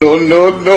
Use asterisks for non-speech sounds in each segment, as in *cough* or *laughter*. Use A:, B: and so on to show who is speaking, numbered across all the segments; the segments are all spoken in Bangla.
A: no, no, no.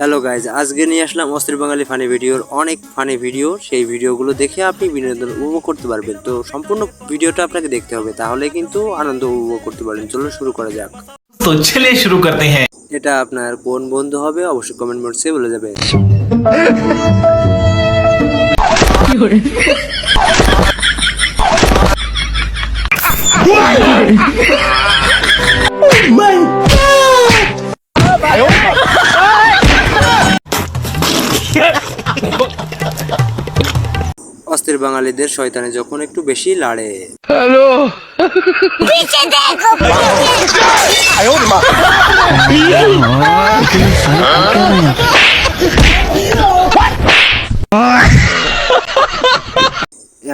B: Hello guys আজকে নিয়ে আসলাম অস্ত্রী বাঙালি ফানি ভিডিওর অনেক ফানি ভিডিও সেই ভিডিওগুলো দেখে আপনি বিনোদন উপভোগ করতে পারবেন। তো সম্পূর্ণ ভিডিওটা আপনাকে দেখতে হবে তাহলে কিন্তু আনন্দ উপভোগ করতে পারবেন। চলুন শুরু করা যাক।
C: তো চলে শুরু করতে হ্যাঁ।
B: এটা আপনার কোন বন্ধু হবে অবশ্যই কমেন্ট বক্সে বলে যাবে। অস্থির বাঙালিদের শয়তানে যখন একটু বেশি লাড়ে। হ্যালো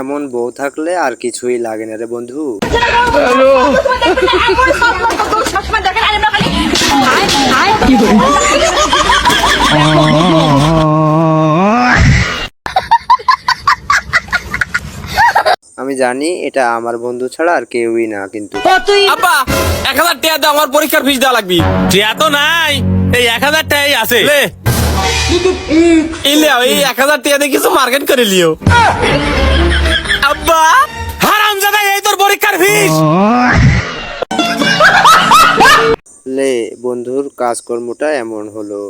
B: এমন বউ থাকলে আর কিছুই লাগে না রে বন্ধু। আমি জানি এটা আমার বন্ধু ছাড়া আর কেউই না কিন্তু
D: আব্বা এক হাজার টাকা দিয়ে আমার পরীক্ষার ফিস দেওয়া লাগবি। টিয়া তো নাই। এই এক হাজার টাকাই আছে। লে। এই এই এক হাজার টাকা দিয়ে কিছু মার্কেট করে লিও। আব্বা। হারাম জাদা এই তোর পরীক্ষার ফিস।
B: লে বন্ধুর কাজকর্মটা এমন হলো।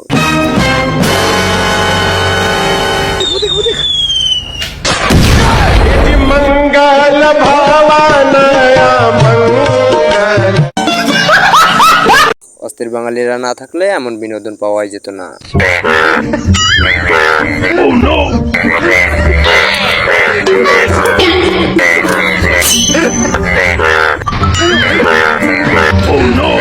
A: मंगल भावनया मंगल
B: অস্থির বাঙালিরা না থাকলে এমন বিনোদন পাওয়াই যেত না এই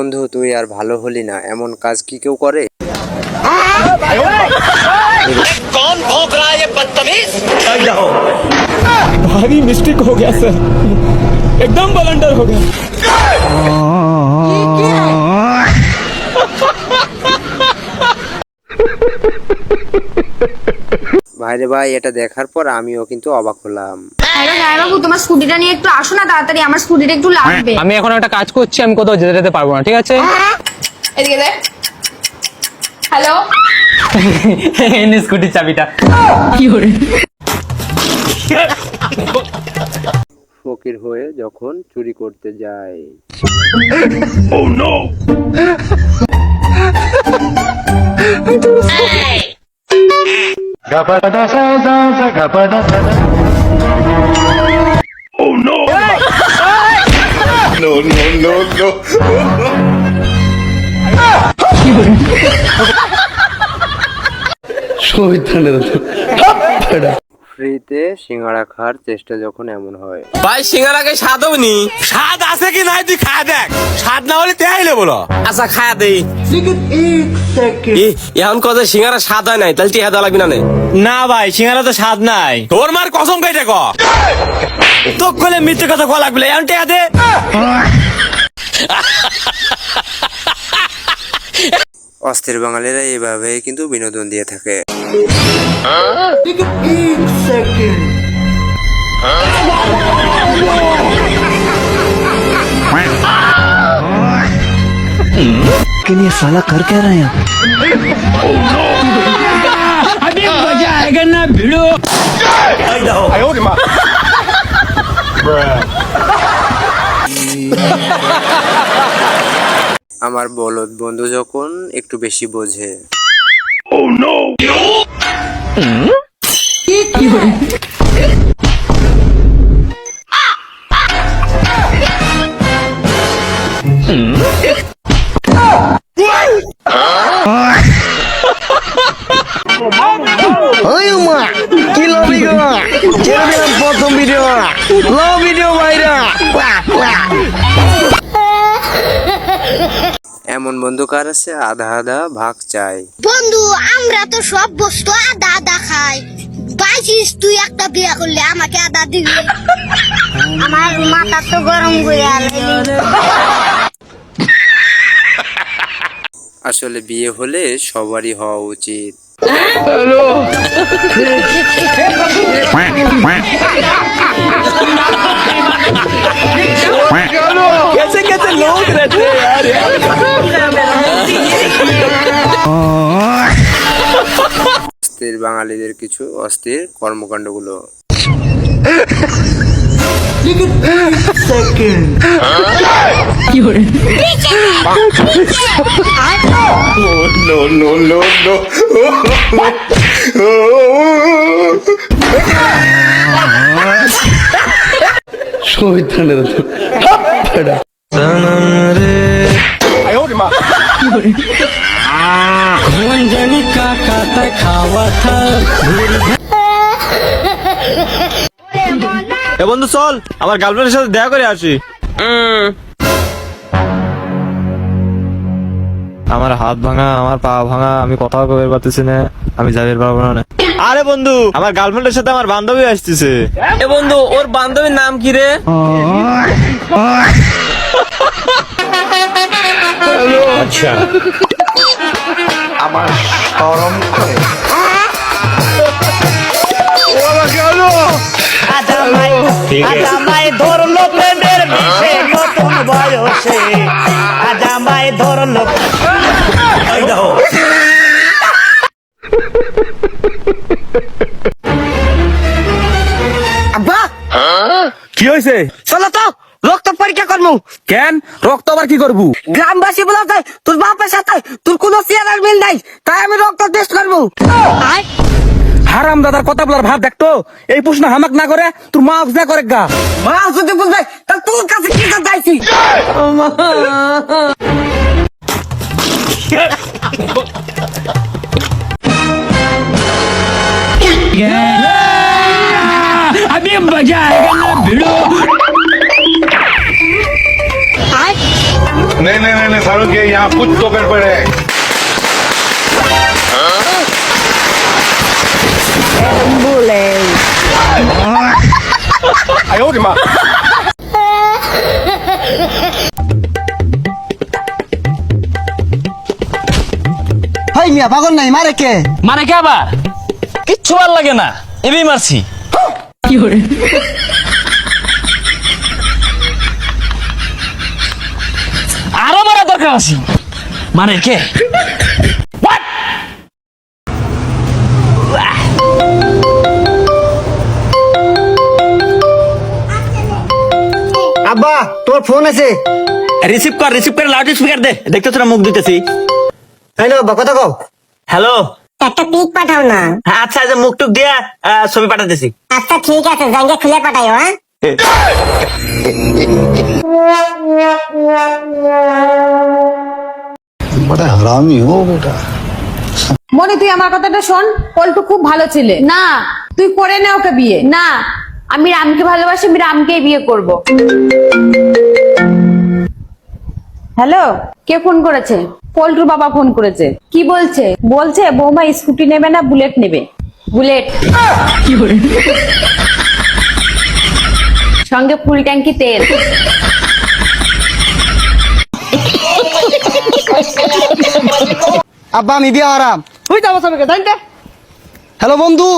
B: বন্ধু তুই আর ভালো হলি না এমন কাজ কি কেউ করে?
D: ভারী মিস্টেক হো স্যার একদম হো
B: ভাইরে ভাই এটা দেখার পর আমিও কিন্তু অবাক হলাম।
E: হ্যালো জামাইবাবু তোমার স্কুটিটা নিয়ে একটু আসো না তাড়াতাড়ি আমার স্কুটিটা একটু লাগবে।
F: আমি এখন একটা কাজ করছি আমি কোথাও যেতে যেতে পারব না ঠিক আছে?
E: এদিকে হ্যালো *laughs*
F: এনে স্কুটির চাবিটা।
B: ফকির হয়ে যখন চুরি করতে যায়।
A: No, no, no, no.
B: ফ্রিতে সিঙ্গাড়া খাওয়ার চেষ্টা যখন এমন হয়।
D: ভাই সিঙ্গারাকে স্বাদ নি স্বাদ আছে কি নাই তুই খায় দেখ। স্বাদ না হলে তেয়াইলে বলো আচ্ছা খায়া দেই। এখন কত সিঙ্গারা স্বাদ হয় নাই তাহলে টিয়া দেওয়া লাগবি না নে।
C: না ভাই সিঙ্গারা তো স্বাদ নাই।
D: তোর মার কসম কেটে ক?
C: তোক বলে মিথ্যে কথা কয়া লাগবে এখন টেকা দে। *laughs*
B: অস্থির বাঙালিরা এইভাবে কিন্তু বিনোদন দিয়ে থাকে আমার বলদ বন্ধু যখন একটু বেশি বোঝে।
C: কি লবি গো? প্রথম ভিডিও ল ভিডিও
B: এমন বন্ধু কার আছে আধা আধা ভাগ চাই।
G: বন্ধু আমরা তো সব বস্তু আদা আদা খাই। পাইছিস তুই একটা বিয়ে করলে আমাকে আদা দিবি। আমার মাথা তো গরম করে
B: আসলে বিয়ে হলে সবারই হওয়া উচিত। *laughs* *laughs*
C: कैसे कैसे लोग रहते हैं यार
B: অস্থির বাঙালিদের কিছু অস্থির কর্মকাণ্ডগুলো
A: no, *laughs*
C: এ বন্ধু, চল, আমার গার্লফ্রেন্ডের সাথে দেখা করে আসি। আমার হাত ভাঙা, আমার পা ভাঙা, আমি কথাও বের পারতেছি না, আমি যাবের পারব না। আরে বন্ধু আমার গার্লফ্রেন্ডের সাথে আমার বান্ধবী আসতেছে।
D: এ বন্ধু ওর বান্ধবীর নাম কি রে?
C: আজামাই ধরলো প্রেমের বিষে নতুন বয়সে। আজামাই ধরলো ওই দেখো। কি হয়েছে
H: চলো তো রক্ত পরীক্ষা করব
C: কেন? রক্ত আবার কি করব?
H: গ্রামবাসী বলে যায়, তোর বাপের সাথে তোর কোনো চেয়ারের মিল নাই তাই আমি রক্ত টেস্ট করব।
C: হারাম দাদার কথা বলার ভাব দেখতো? এই প্রশ্ন হামাক না করে তোর মা যা করে গা।
H: মা যদি বুঝবে তাহলে তোর কাছে কি চাইছি?
C: আমি मजा आएगा ना भिड़ो
A: नहीं नहीं नहीं नहीं शाहरुख ये यहाँ कुछ तो गड़बड़ है
H: आयो रे माँ মিয়া পাগল নাই মারে কে
C: মারে কে আবার কিচ্ছু ভালো লাগে না এবি মারছি আরও মারা দরকার আছে। মানে কে?
H: আব্বা তোর ফোন আছে?
C: রিসিভ কর রিসিভ করে লাউড স্পিকার দে। দেখতে তোরা মুখ দিতেছি
H: হ্যালো আব্বা কথা কও।
C: হ্যালো
G: একটা পিক পাঠাও না।
C: আচ্ছা আচ্ছা মুখ টুক দিয়া ছবি পাঠাতেছি।
G: আচ্ছা ঠিক আছে জাঙ্গে খুলে পাঠাইও হ্যাঁ?
E: মনে তুই আমার কথাটা শোন পল্টু খুব ভালো ছেলে। না তুই করে নে ওকে বিয়ে। না আমি রামকে ভালোবাসি আমি রামকেই বিয়ে করব। হ্যালো কে ফোন করেছে? পল্টুর বাবা ফোন করেছে। কি বলছে? বলছে বৌমা স্কুটি নেবে না বুলেট নেবে। বুলেট। সঙ্গে ফুল ট্যাঙ্কি তেল।
H: আব্বা আমি বিয়ে হারাম।
C: তুই যাব সবাইকে জানতে
H: হ্যালো বন্ধু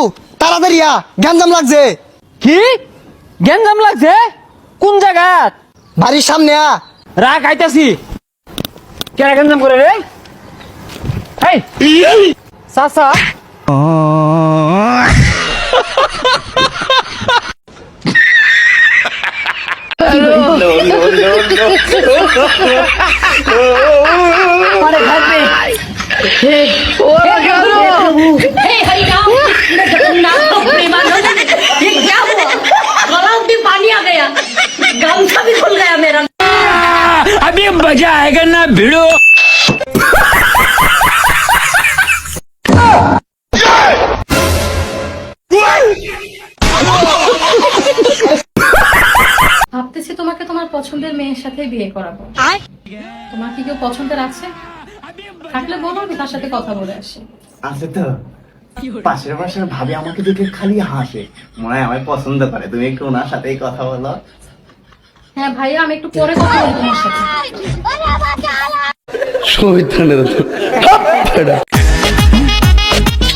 H: তাড়াতাড়ি আ গ্যাঞ্জাম লাগছে।
C: কি? গ্যাঞ্জাম লাগছে? কোন জায়গা
H: বাড়ির সামনে আ।
C: রাগ আইতাছি। কেন গ্যাঞ্জাম করে রে কি मजा आएगा ना भिड़ो।
I: ভাবতেছি তোমাকে তোমার পছন্দের মেয়ের সাথে বিয়ে করাবো। তোমার কি কেউ পছন্দের আছে? থাকলে বলো আমি তার সাথে কথা বলে আসি।
J: আছে তো। পাশের পাশের ভাবি আমাকে দেখে খালি হাসে। মনে হয় আমায় পছন্দ করে। তুমি একটু ওনার সাথেই কথা বলো।
I: হ্যাঁ ভাইয়া আমি একটু পরে কথা বলব তোমার সাথে।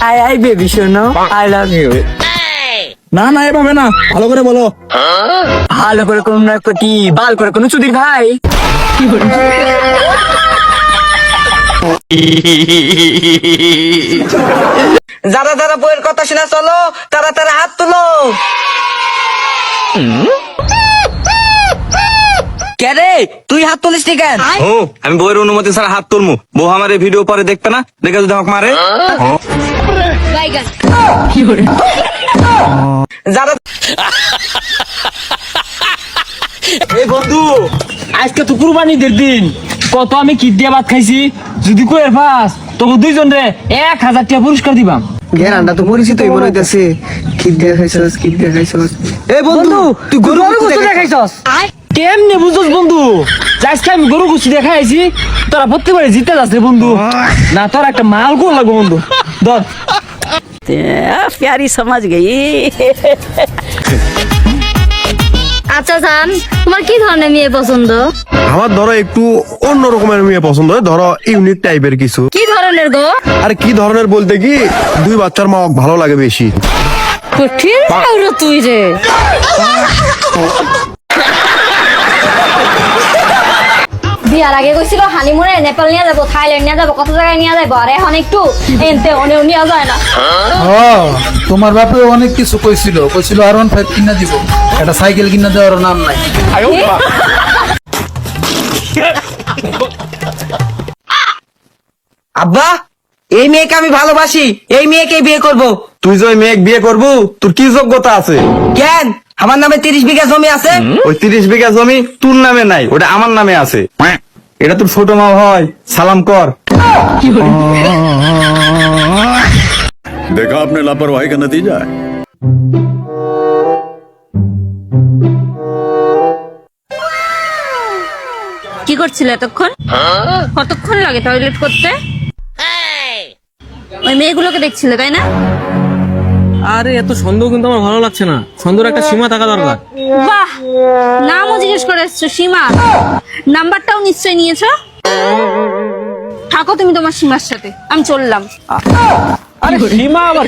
H: আই আই বেবি শোনো আই লাভ ইউ
F: না না এভাবে না। ভালো করে বলো।
H: ভালো করে কোন কি বাল করে কোন চুদির ভাই। যারা যারা বইয়ের কথা শোনা চলো তারা তারা হাত তুলো। কে রে? তুই হাত তুলিস নি কেন?
D: ও আমি বইয়ের অনুমতি ছাড়া হাত তুলমু। বউ আমার এই ভিডিও পরে দেখবে না? দেখে যদি আমাকে মারে?
H: যারা
F: এই বন্ধু আজকে তো কুরবানিদের দিন। কত আমি কি দিয়ে ভাত খাইছি। যদি কই পাস তোকে দুইজন রে এক হাজার টাকা পুরস্কার দিবাম।
H: ঘেরানটা তো পরিচিতই মনে হইতাছে কি দেখাইছস কি দেখাইছস? এই বন্ধু তুই গরু গুস্ত দেখাইছস?
F: কেমনে বুঝছস বন্ধু? যে আজকে আমি গরু গুছি দেখাইছি তোরা প্রত্যেকবারে জিতে যাচ্ছে বন্ধু। না তোর একটা মাল গো লাগবো বন্ধু। ধর।
H: প্যারি সমাজ গই।
G: আচ্ছা জান তোমার কি ধরনের মেয়ে পছন্দ?
A: আমার ধরো একটু অন্য রকমের মেয়ে পছন্দ ধরো ইউনিক টাইপের কিছু।
G: কি ধরনের গো?
A: আর কি ধরনের বলতে কি দুই বাচ্চার মা ভালো লাগে বেশি।
G: কঠিন তুই রে। *laughs* বিয়ার আগে কইছিল হানিমুনে নেপাল নিয়ে যাব থাইল্যান্ড নিয়ে যাব কত জায়গায় নিয়ে যাব আর এখন একটু এনতে অনেও নিয়ে যায় না।
K: তোমার বাপে অনেক কিছু কইছিল কইছিল আর ওয়ান ফাইভ কিনা দিব। একটা সাইকেল কিনা দেওয়ার নাম নাই।
H: আব্বা এই মেয়েকে আমি ভালোবাসি এই মেয়েকে বিয়ে করব।
D: তুই যে ওই মেয়ে বিয়ে করবু তোর কি যোগ্যতা আছে
H: কেন আমার নামে তিরিশ বিঘা জমি আছে
D: ওই তিরিশ বিঘা জমি তোর নামে নাই ওটা আমার নামে আছে এটা তোর ছোট মা হয় সালাম কর
A: देखा आपने लापरवाही का नतीजा है
E: কি করছিলে এতক্ষণ কতক্ষণ লাগে টয়লেট করতে ওই মেয়েগুলোকে দেখছিলে তাই না
F: আরে এত সন্দেহ কিন্তু আমার ভালো লাগছে না। সন্দেহের একটা সীমা থাকা দরকার।
E: বাহ! নামও জিজ্ঞেস করে এসছো সীমা। নাম্বারটাও নিশ্চয়ই নিয়েছো? থাকো তুমি তোমার সীমার সাথে আমি চললাম।
F: আরে সীমা আবার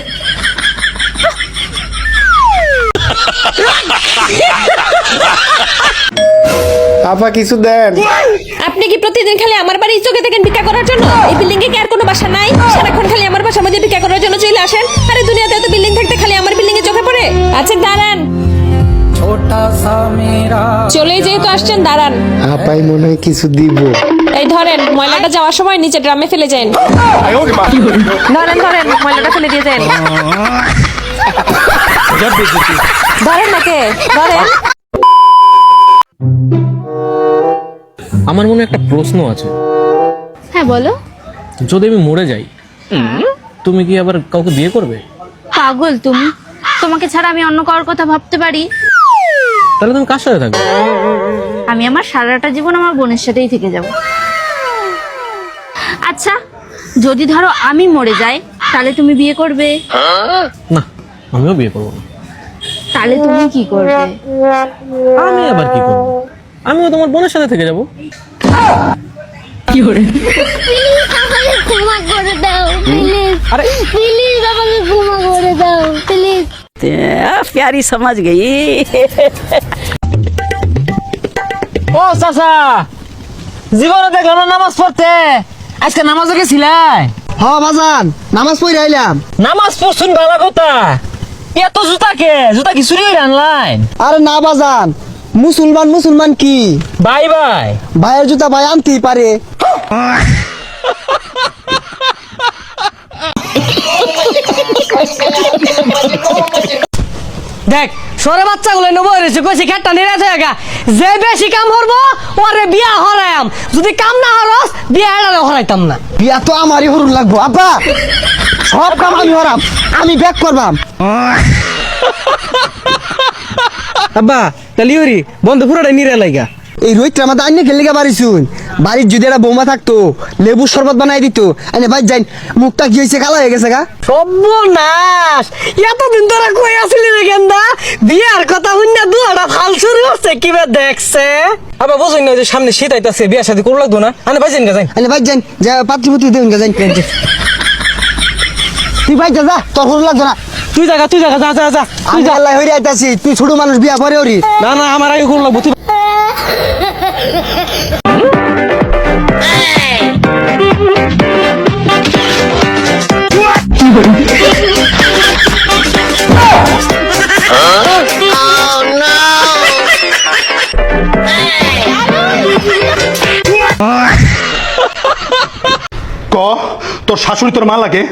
J: আপা কিছু দেন।
E: আপনি কি প্রতিদিন খালি আমার বাড়ির চোখে দেখেন ভিক্ষা করার জন্য? এই বিল্ডিং এ কি আর কোনো বাসা নাই? খালি আমার বাসার মধ্যে ভিক্ষা করার জন্য চলে আসেন। আরে দুনিয়াতে এত বিল্ডিং থাকতে খালি আমার বিল্ডিং এ চোখে পড়ে। আচ্ছা দাঁড়ান। চলেই যেহেতু আসছেন দাঁড়ান।
J: আপাই মনে হয় কিছু দিব।
E: এই ধরেন ময়লাটা যাওয়ার সময় নিচে ড্রামে ফেলে যান। ধরেন ধরেন ময়লাটা ফেলে দিয়ে যান। ধরেন নাকে ধরেন।
F: আমার মনে একটা প্রশ্ন আছে।
E: হ্যাঁ বলো।
F: যদি আমি মরে যাই তুমি কি আবার কাউকে বিয়ে করবে?
E: পাগল তুমি। তোমাকে ছাড়া আমি অন্য কারোর কথা ভাবতে পারি।
F: তাহলে তুমি কার সাথে থাকবে?
E: আমি আমার সারাটা জীবন আমার বোনের সাথেই থেকে যাব। আচ্ছা যদি ধরো আমি মরে যাই তাহলে তুমি বিয়ে করবে?
F: না আমিও বিয়ে করব না।
E: তাহলে তুমি কি করবে?
F: আমি আবার কি করব? আমিও তোমার বোনের সাথে থেকে যাব।
G: আমাকে ক্ষমা করে দাও প্লিজ প্লিজ আমাকে ক্ষমা করে দাও প্লিজ
H: প্যারি সমাজ গই।
F: ও চাচা জীবনে দেখলাম না নামাজ পড়তে? আজকে নামাজও গেছিলাই?
H: হ বাজান নামাজ পড়ে আইলাম।
F: নামাজ পড়ছুন ভালো কথা। এত জুতা কে? জুতা কি চুরি আনলাই
H: আরে না বাজান মুসলমান মুসলমান কি?
F: Bye bye.
H: ভাইয়ের জুতা ভাই আনতেই পারে। দেখ সরে বাচ্চাগুলো নেব রয়েছে কইছে খেটটা নিয়ে থাকা যে বেশি কাম করব ওরে বিয়া হরায়াম। যদি কাম না হরস বিয়া এড়ালে হরাইতাম না। বিয়া তো আমারই হরুন লাগবো। আব্বা সব কাম আমি হরাম। আমি ব্যাক করবাম। আব্বা তাহলে ইউরি বন্ধু পুরোটা নিরে লাইগা। এই রোহিতটা আমাদের আইনে খেলে গা বাড়ি শুন বাড়ির যদি একটা বৌমা থাকতো লেবু শরবত বানাই দিত। আইনে ভাই যাই মুখটা কি হয়েছে কালা হয়ে গেছে গা? সর্বনাশ! এতদিন ধরে কই আসলি রে গেন্দা? বিয়ার কথা হইনা দুয়াটা ফাল শুরু করছে কিবা দেখছে?
F: আবার বুঝুন না যে সামনে শীত আইতাছে বিয়া শাদি করু লাগতো না? আনে ভাই গা যাই
H: আইনে ভাই যাই যা পাত্রী পুত্রী দেউন গা যাই *laughs* তুই ভাই যা যা তোর হরু লাগতো না।
F: তুই জায়গা তুই জায়গা যা যা যা তুই যা।
H: আল্লাহ হইরে আইতাছি তুই ছোট মানুষ বিয়া পরে ওরি
F: না না আমার আগে করু লাগবো তুই
L: ক শাশুড়ি তোর মা লাগে?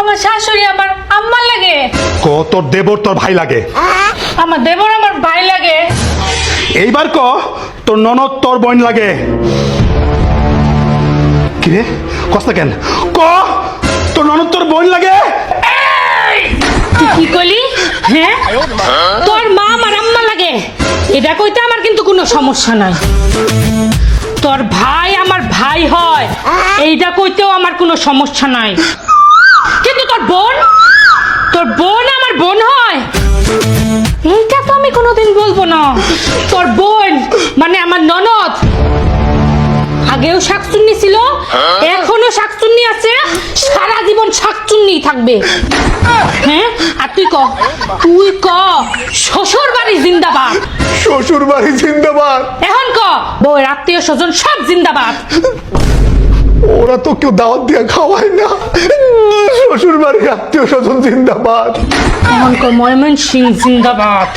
I: আমার শাশুড়ি আমার আম্মা লাগে।
L: ক তোর দেবর তোর ভাই লাগে?
I: আমার দেবর আমার ভাই লাগে।
L: এইবার ক তোর ননদ তোর বোন লাগে। কিরে কষ্ট কেন? ক তোর ননদ তোর বোন লাগে?
I: তুই কি কলি? হ্যাঁ? তোর মা আমার আম্মা লাগে। এটা কইতে আমার কিন্তু কোনো সমস্যা নাই। তোর ভাই আমার ভাই হয়। এইটা কইতেও আমার কোনো সমস্যা নাই। কিন্তু তোর বোন? তোর বোন আমার বোন হয়? এইটা তো আমি কোনোদিন বলব না। তোর বোন মানে আমার ননদ। আগেও শাকচুন্নি ছিল এখনও শাকচুন্নি আছে সারা জীবন শাকচুন্নি থাকবে। হ্যাঁ? আর তুই ক? তুই ক? শ্বশুর বাড়ি জিন্দাবাদ।
L: শ্বশুর বাড়ি জিন্দাবাদ।
I: এখন ক? বউয়ের আত্মীয় স্বজন সব জিন্দাবাদ।
L: ওরা তো কেউ দাওয়াত দিয়ে খাওয়ায় না। শ্বশুর বাড়ির আত্মীয় স্বজন জিন্দাবাদ।
I: এখন ক? ময়মন সিং জিন্দাবাদ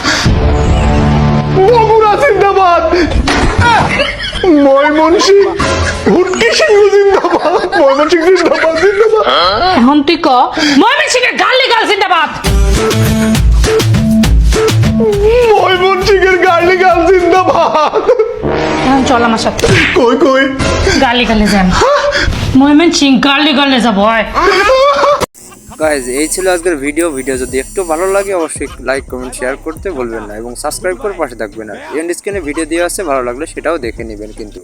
L: ময়মনসিং হুটকি সিংহ জিন্দাবাদ ময়মনসিং জিন্দাবাদ জিন্দাবাদ
I: এখন তুই ক? ময়মন গালি গাল জিন্দাবাদ।
L: ময়মনসিংহের গার্লি গাল জিন্দাবাদ।
I: এখন চল আমার সাথে।
L: কই কই?
I: গালি গালে যান ময়মন গালি গালে যাব হয়
B: গাইজ এই ছিল আজকের ভিডিও ভিডিও যদি একটু ভালো লাগে অবশ্যই লাইক কমেন্ট শেয়ার করতে বলবেন না এবং সাবস্ক্রাইব করে পাশে থাকবেন। আর এন্ড স্ক্রিনে ভিডিও দেওয়া আছে ভালো লাগলে সেটাও দেখে নেবেন কিন্তু।